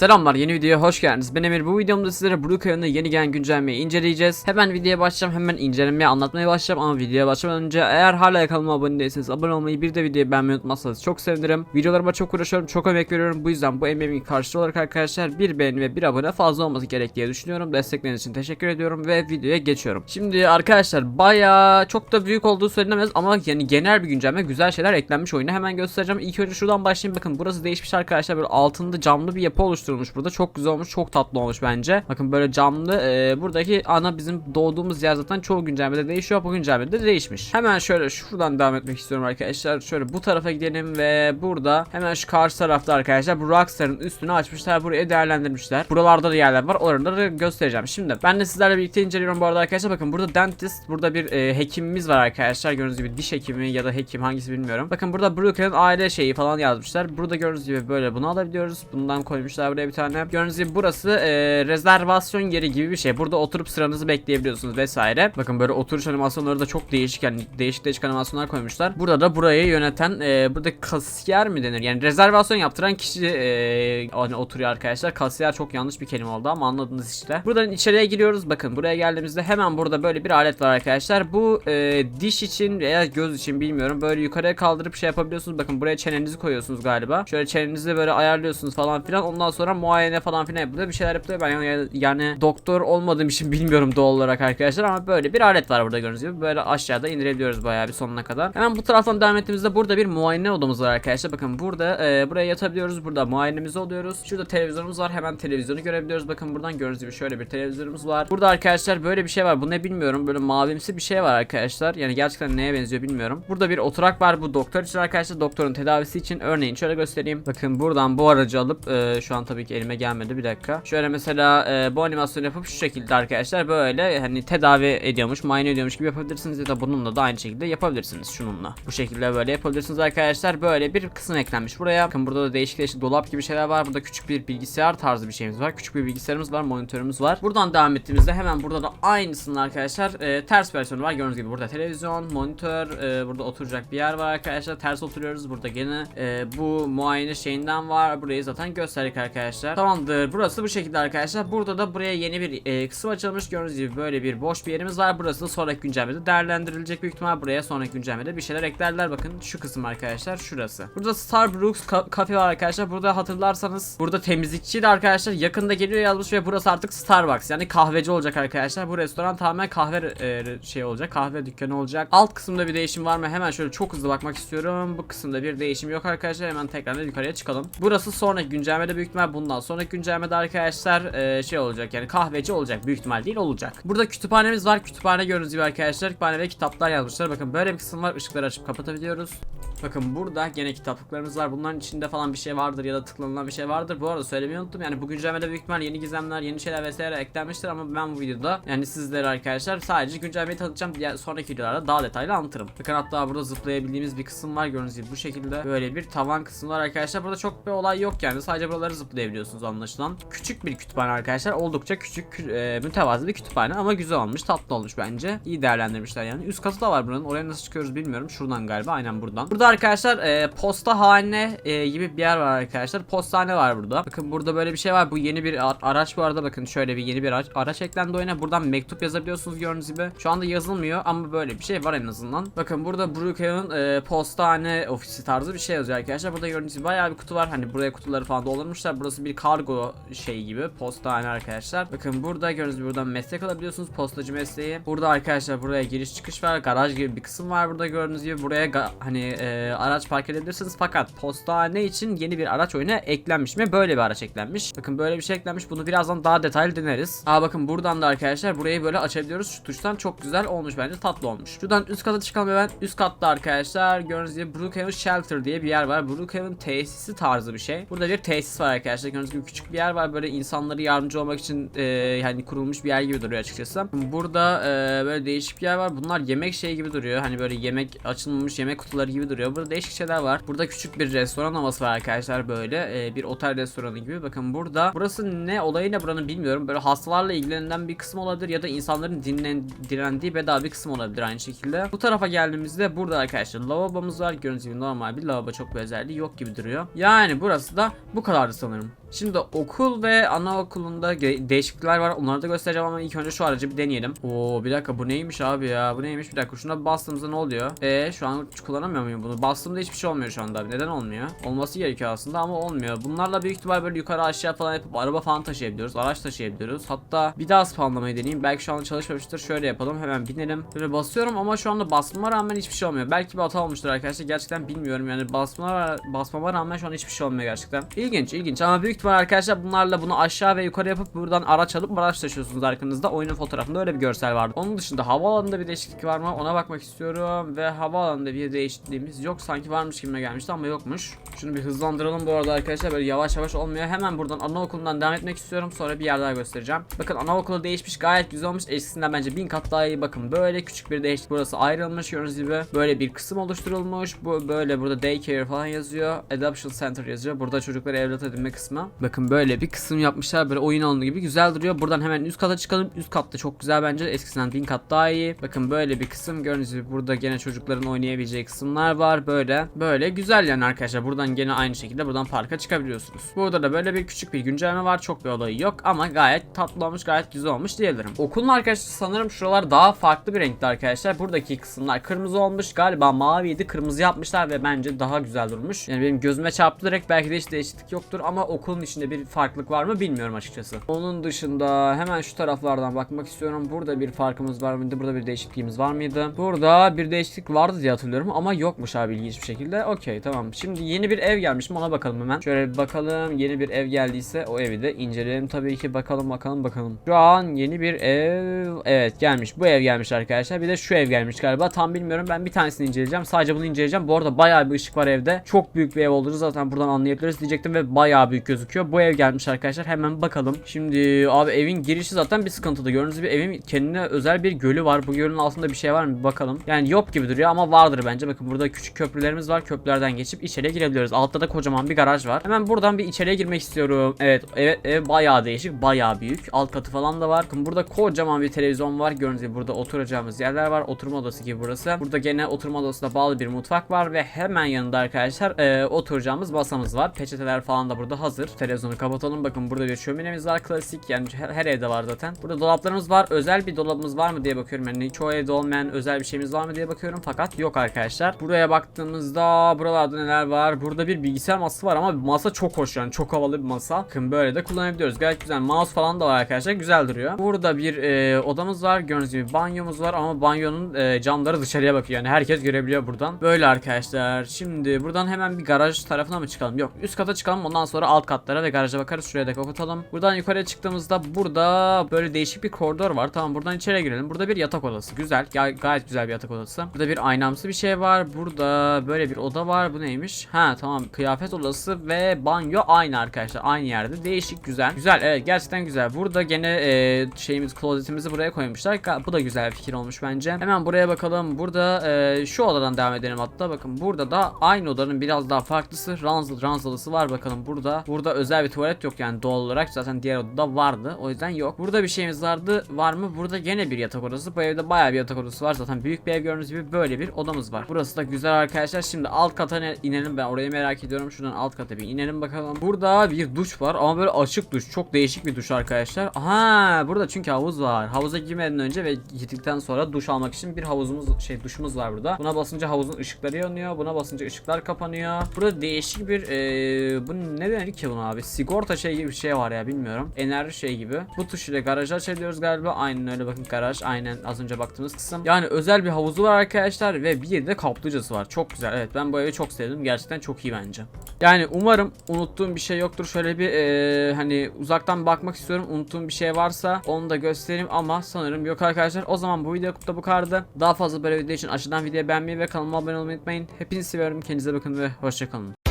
Selamlar yeni videoya hoş geldiniz. Ben Emir. Bu videomda sizlere Brookhaven'da yeni gelen güncellemeyi inceleyeceğiz. Hemen videoya başlayacağım. Hemen incelemeye anlatmaya başlayacağım ama videoya başlamadan önce eğer hala kanalıma abone değilseniz abone olmayı bir de videoyu beğenmeyi unutmazsanız çok sevinirim. Videolarıma çok uğraşıyorum, çok emek veriyorum. Bu yüzden bu emeğimin karşılığı olarak arkadaşlar bir beğeni ve bir abone fazla olması gerek diye düşünüyorum. Destekleriniz için teşekkür ediyorum ve videoya geçiyorum. Şimdi arkadaşlar bayağı çok da büyük olduğu söylenemez ama yani genel bir güncelleme güzel şeyler eklenmiş oyuna. Hemen göstereceğim. İlk önce şuradan başlayayım. Bakın burası değişmiş arkadaşlar. Böyle altında camlı bir yapı oluşturulmuş burada. Çok güzel olmuş. Çok tatlı olmuş bence. Bakın böyle camlı. e, buradaki ana bizim doğduğumuz yer zaten çoğu güncellemede değişiyor. Bu güncellemede de değişmiş. Hemen şöyle şuradan devam etmek istiyorum arkadaşlar. Şöyle bu tarafa gidelim ve burada hemen şu karşı tarafta arkadaşlar bu Rockstar'ın üstünü açmışlar. Burayı değerlendirmişler. Buralarda da yerler var. Oraları göstereceğim. Şimdi ben de sizlerle birlikte inceliyorum bu arada arkadaşlar. Bakın burada dentist, burada bir e, hekimimiz var arkadaşlar. Gördüğünüz gibi diş hekimi ya da hekim hangisi bilmiyorum. Bakın burada Brooklyn aile şeyi falan yazmışlar. Burada gördüğünüz gibi böyle bunu alabiliyoruz. Bundan koymuşlar buraya bir tane. Gördüğünüz gibi burası e, rezervasyon yeri gibi bir şey. Burada oturup sıranızı bekleyebiliyorsunuz vesaire. Bakın böyle oturuş animasyonları da çok değişik yani değişik değişik animasyonlar koymuşlar. Burada da burayı yöneten e, burada kasiyer mi denir? Yani rezervasyon yaptıran kişi e, hani oturuyor arkadaşlar. Kasiyer çok yanlış bir kelime oldu ama anladınız işte. Buradan içeriye giriyoruz. Bakın buraya geldiğimizde hemen burada böyle bir alet var arkadaşlar. Bu e, diş için veya göz için bilmiyorum. Böyle yukarıya kaldırıp şey yapabiliyorsunuz. Bakın buraya çenenizi koyuyorsunuz galiba. Şöyle çenenizi böyle ayarlıyorsunuz falan filan. Ondan sonra muayene falan filan yapılıyor. Bir şeyler yapılıyor. Ben yani, yani doktor olmadığım için bilmiyorum doğal olarak arkadaşlar ama böyle bir alet var burada gördüğünüz gibi. Böyle aşağıda indirebiliyoruz bayağı bir sonuna kadar. Hemen bu taraftan devam ettiğimizde burada bir muayene odamız var arkadaşlar. Bakın burada e, buraya yatabiliyoruz. Burada muayenemizi oluyoruz. Şurada televizyonumuz var. Hemen televizyonu görebiliyoruz. Bakın buradan gördüğünüz gibi şöyle bir televizyonumuz var. Burada arkadaşlar böyle bir şey var. Bu ne bilmiyorum. Böyle mavimsi bir şey var arkadaşlar. Yani gerçekten neye benziyor bilmiyorum. Burada bir oturak var. Bu doktor için arkadaşlar. Doktorun tedavisi için örneğin şöyle göstereyim. Bakın buradan bu aracı alıp e, şu an tabii ki elime gelmedi. Bir dakika. Şöyle mesela e, bu animasyonu yapıp şu şekilde arkadaşlar böyle hani tedavi ediyormuş, muayene ediyormuş gibi yapabilirsiniz ya da bununla da aynı şekilde yapabilirsiniz şununla. Bu şekilde böyle yapabilirsiniz arkadaşlar. Böyle bir kısım eklenmiş buraya. Bakın burada da değişik değişik dolap gibi şeyler var. Burada küçük bir bilgisayar tarzı bir şeyimiz var. Küçük bir bilgisayarımız var, monitörümüz var. Buradan devam ettiğimizde hemen burada da aynısının arkadaşlar e, ters versiyonu var. Gördüğünüz gibi burada televizyon, monitör, e, burada oturacak bir yer var arkadaşlar. Ters oturuyoruz. Burada gene e, bu muayene şeyinden var. Burayı zaten gösterdik arkadaşlar. Tamamdır. Burası bu şekilde arkadaşlar. Burada da buraya yeni bir e, kısım açılmış. Gördüğünüz gibi böyle bir boş bir yerimiz var. Burası da sonraki güncellemede değerlendirilecek büyük ihtimal. Buraya sonraki güncellemede bir şeyler eklerler. Bakın şu kısım arkadaşlar şurası. Burada Starbucks ka- var arkadaşlar. Burada hatırlarsanız burada temizlikçi de arkadaşlar yakında geliyor yazmış ve burası artık Starbucks. Yani kahveci olacak arkadaşlar. Bu restoran tamamen kahve e, şey olacak. Kahve dükkanı olacak. Alt kısımda bir değişim var mı? Hemen şöyle çok hızlı bakmak istiyorum. Bu kısımda bir değişim yok arkadaşlar. Hemen tekrardan yukarıya çıkalım. Burası sonraki güncellemede büyük ihtimal bundan sonraki güncellemede arkadaşlar e, şey olacak yani kahveci olacak büyük ihtimal değil olacak. Burada kütüphanemiz var. Kütüphane gördüğünüz gibi arkadaşlar. Kütüphane ve kitaplar yazmışlar. Bakın böyle bir kısım var. Işıkları açıp kapatabiliyoruz. Bakın burada gene kitaplıklarımız var. Bunların içinde falan bir şey vardır ya da tıklanılan bir şey vardır. Bu arada söylemeyi unuttum. Yani bu güncellemede büyük ihtimal yeni gizemler, yeni şeyler vesaire eklenmiştir ama ben bu videoda yani sizlere arkadaşlar sadece güncellemeyi tanıtacağım. Diğer sonraki videolarda daha detaylı anlatırım. Bakın hatta burada zıplayabildiğimiz bir kısım var. Gördüğünüz gibi bu şekilde böyle bir tavan kısmı var arkadaşlar. Burada çok bir olay yok yani. Sadece buraları zıplayabiliyorsunuz anlaşılan. Küçük bir kütüphane arkadaşlar. Oldukça küçük, e, mütevazı bir kütüphane ama güzel olmuş, tatlı olmuş bence. İyi değerlendirmişler yani. Üst katı da var buranın. Oraya nasıl çıkıyoruz bilmiyorum. Şuradan galiba. Aynen buradan. Burada arkadaşlar e, posta hane e, gibi bir yer var arkadaşlar. Postane var burada. Bakın burada böyle bir şey var. Bu yeni bir araç bu arada. Bakın şöyle bir yeni bir araç, araç eklendi oyuna. Buradan mektup yazabiliyorsunuz gördüğünüz gibi. Şu anda yazılmıyor ama böyle bir şey var en azından. Bakın burada Brookhaven e, postane ofisi tarzı bir şey yazıyor arkadaşlar. Burada gördüğünüz gibi bayağı bir kutu var. Hani buraya kutuları falan doldurmuşlar. Burası bir kargo şey gibi. Postane arkadaşlar. Bakın burada gördüğünüz gibi buradan meslek alabiliyorsunuz. Postacı mesleği. Burada arkadaşlar buraya giriş çıkış var. Garaj gibi bir kısım var burada gördüğünüz gibi. Buraya hani e, araç park edebilirsiniz. Fakat postane için yeni bir araç oyuna eklenmiş mi? Böyle bir araç eklenmiş. Bakın böyle bir şey eklenmiş. Bunu birazdan daha detaylı deneriz. Aa bakın buradan da arkadaşlar burayı böyle açabiliyoruz. Şu tuştan çok güzel olmuş bence. Tatlı olmuş. Şuradan üst kata çıkalım hemen. Üst katta arkadaşlar gördüğünüz gibi Brookhaven Shelter diye bir yer var. Brookhaven tesisi tarzı bir şey. Burada bir tesis var arkadaşlar. Gördüğünüz gibi küçük bir yer var. Böyle insanları yardımcı olmak için e, yani kurulmuş bir yer gibi duruyor açıkçası. Burada e, böyle değişik bir yer var. Bunlar yemek şey gibi duruyor. Hani böyle yemek açılmamış yemek kutuları gibi duruyor. Burada değişik şeyler var. Burada küçük bir restoran havası var arkadaşlar böyle. E, bir otel restoranı gibi. Bakın burada. Burası ne olayı ne buranın bilmiyorum. Böyle hastalarla ilgilenen bir kısım olabilir ya da insanların dinlen, direndiği bedava bir kısım olabilir aynı şekilde. Bu tarafa geldiğimizde burada arkadaşlar lavabomuz var. Gördüğünüz gibi normal bir lavabo çok bir özelliği yok gibi duruyor. Yani burası da bu kadardı sanırım. Şimdi okul ve anaokulunda değişiklikler var. Onları da göstereceğim ama ilk önce şu aracı bir deneyelim. Oo bir dakika bu neymiş abi ya? Bu neymiş? Bir dakika şuna bastığımızda ne oluyor? E şu an kullanamıyor muyum bunu? Bastığımda hiçbir şey olmuyor şu anda. Neden olmuyor? Olması gerekiyor aslında ama olmuyor. Bunlarla büyük ihtimal böyle yukarı aşağı falan yapıp araba falan taşıyabiliyoruz. Araç taşıyabiliyoruz. Hatta bir daha spawnlamayı deneyeyim. Belki şu anda çalışmamıştır. Şöyle yapalım. Hemen binelim. Böyle basıyorum ama şu anda basmama rağmen hiçbir şey olmuyor. Belki bir hata olmuştur arkadaşlar. Gerçekten bilmiyorum yani basmama, basmama rağmen şu an hiçbir şey olmuyor gerçekten. İlginç ilginç ama büyük ihtimal arkadaşlar bunlarla bunu aşağı ve yukarı yapıp buradan araç alıp araç taşıyorsunuz arkanızda. Oyunun fotoğrafında öyle bir görsel vardı. Onun dışında havaalanında bir değişiklik var mı? Ona bakmak istiyorum ve havaalanında bir değişikliğimiz yok. Sanki varmış gibime gelmişti ama yokmuş. Şunu bir hızlandıralım bu arada arkadaşlar. Böyle yavaş yavaş olmuyor. Hemen buradan anaokulundan devam etmek istiyorum. Sonra bir yer daha göstereceğim. Bakın anaokulu değişmiş. Gayet güzel olmuş. Eskisinden bence bin kat daha iyi. Bakın böyle küçük bir değişiklik. Burası ayrılmış. Gördüğünüz gibi böyle bir kısım oluşturulmuş. Bu böyle burada daycare falan yazıyor. Adoption Center yazıyor. Burada çocukları evlat edinme kısmı. Bakın böyle bir kısım yapmışlar. Böyle oyun alanı gibi güzel duruyor. Buradan hemen üst kata çıkalım. Üst katta çok güzel bence. Eskisinden bin kat daha iyi. Bakın böyle bir kısım. Gördüğünüz gibi burada gene çocukların oynayabileceği kısımlar var. Böyle. Böyle güzel yani arkadaşlar. Buradan gene aynı şekilde buradan parka çıkabiliyorsunuz. Burada da böyle bir küçük bir güncelleme var. Çok bir olayı yok ama gayet tatlı olmuş. Gayet güzel olmuş diyebilirim. Okulun arkadaşlar sanırım şuralar daha farklı bir renkte arkadaşlar. Buradaki kısımlar kırmızı olmuş. Galiba maviydi. Kırmızı yapmışlar ve bence daha güzel durmuş. Yani benim gözüme çarptı direkt. Belki de hiç değişiklik yoktur ama okulun içinde bir farklılık var mı bilmiyorum açıkçası. Onun dışında hemen şu taraflardan bakmak istiyorum. Burada bir farkımız var mıydı? Burada bir değişikliğimiz var mıydı? Burada bir değişiklik vardı diye hatırlıyorum ama yokmuş abi ilginç bir şekilde. Okey tamam. Şimdi yeni bir ev gelmiş mi ona bakalım hemen. Şöyle bir bakalım. Yeni bir ev geldiyse o evi de inceleyelim tabii ki. Bakalım bakalım bakalım. Şu an yeni bir ev evet gelmiş. Bu ev gelmiş arkadaşlar. Bir de şu ev gelmiş galiba. Tam bilmiyorum. Ben bir tanesini inceleyeceğim. Sadece bunu inceleyeceğim. Bu arada bayağı bir ışık var evde. Çok büyük bir ev olduğunu zaten buradan anlayabiliriz diyecektim ve bayağı büyük gözüküyor. Bu ev gelmiş arkadaşlar. Hemen bakalım. Şimdi abi evin girişi zaten bir sıkıntılı. Gördüğünüz gibi evin kendine özel bir gölü var. Bu gölün altında bir şey var mı? Bir bakalım. Yani yok gibi duruyor ama vardır bence. Bakın burada küçük köprülerimiz var. Köprülerden geçip içeriye girebiliyoruz. Altta da kocaman bir garaj var. Hemen buradan bir içeriye girmek istiyorum. Evet ev, ev bayağı değişik. Bayağı büyük. Alt katı falan da var. Bakın burada kocaman bir televizyon var. Gördüğünüz gibi burada oturacağımız yerler var. Oturma odası gibi burası. Burada gene oturma odasına bağlı bir mutfak var ve hemen yanında arkadaşlar e, oturacağımız masamız var. Peçeteler falan da burada hazır. Televizyonu kapatalım. Bakın burada bir şöminemiz var. Klasik yani her, her evde var zaten. Burada dolaplarımız var. Özel bir dolabımız var mı diye bakıyorum. Yani çoğu evde olmayan özel bir şeyimiz var mı diye bakıyorum. Fakat yok arkadaşlar. Buraya baktığımızda buralarda neler var? Burada bir bilgisayar masası var ama masa çok hoş yani. Çok havalı bir masa. Bakın böyle de kullanabiliyoruz. Gayet güzel. Mouse falan da var arkadaşlar. Güzel duruyor. Burada bir e, odamız var. Gördüğünüz gibi banyomuz var ama banyonun e, camları dışarıya bakıyor. Yani herkes görebiliyor buradan. Böyle arkadaşlar. Şimdi buradan hemen bir garaj tarafına mı çıkalım? Yok. Üst kata çıkalım. Ondan sonra alt katlara ve garaja bakarız. Şuraya da kapatalım. Buradan yukarıya çıktığımızda burada böyle değişik bir koridor var. Tamam buradan içeri girelim. Burada bir yatak odası. Güzel. Ga- gayet güzel bir yatak odası. Burada bir aynamsı bir şey var. Burada böyle bir oda var. Bu neymiş? Ha tamam. Kıyafet odası ve banyo aynı arkadaşlar. Aynı yerde. Değişik güzel. Güzel. Evet gerçekten güzel. Burada gene e, şeyimiz klozetimizi buraya koymuşlar. Bu da güzel fikir olmuş bence. Hemen buraya bakalım. Burada e, şu odadan devam edelim hatta. Bakın burada da aynı odanın biraz daha farklısı. Ranzal, ranzalısı var bakalım burada. Burada özel bir tuvalet yok yani doğal olarak. Zaten diğer odada vardı. O yüzden yok. Burada bir şeyimiz vardı. Var mı? Burada gene bir yatak odası. Bu evde bayağı bir yatak odası var. Zaten büyük bir ev gördüğünüz gibi böyle bir odamız var. Burası da güzel arkadaşlar. Şimdi alt kata ne- inelim. Ben orayı merak ediyorum. Şuradan alt kata bir inelim bakalım. Burada bir duş var ama böyle açık duş. Çok değişik bir duş arkadaşlar. Aha burada çünkü havuz var. Havuza girmeden önce ve gittikten sonra duş almak için bir havuzumuz şey duşumuz var burada. Buna basınca havuzun ışıkları yanıyor. Buna basınca ışıklar kapanıyor. Burada değişik bir eee bu ne denir ki buna abi? Sigorta şey gibi bir şey var ya bilmiyorum. Enerji şey gibi. Bu tuş ile garajı açabiliyoruz galiba. Aynen öyle bakın garaj. Aynen az önce baktığımız kısım. Yani özel bir havuzu var arkadaşlar ve bir de kaplıcası var. Çok güzel. Evet ben bu evi çok sevdim. Gerçekten çok iyi bence. Yani umarım unuttuğum bir şey yoktur. Şöyle bir eee, hani uzaktan bakmak istiyorum. Unuttuğum bir şey varsa onu da göstereyim ama sanırım yok arkadaşlar. O zaman bu video da bu kadardı. Daha fazla böyle video için aşağıdan videoyu beğenmeyi ve kanalıma abone olmayı unutmayın. Hepinizi seviyorum. Kendinize bakın ve hoşçakalın.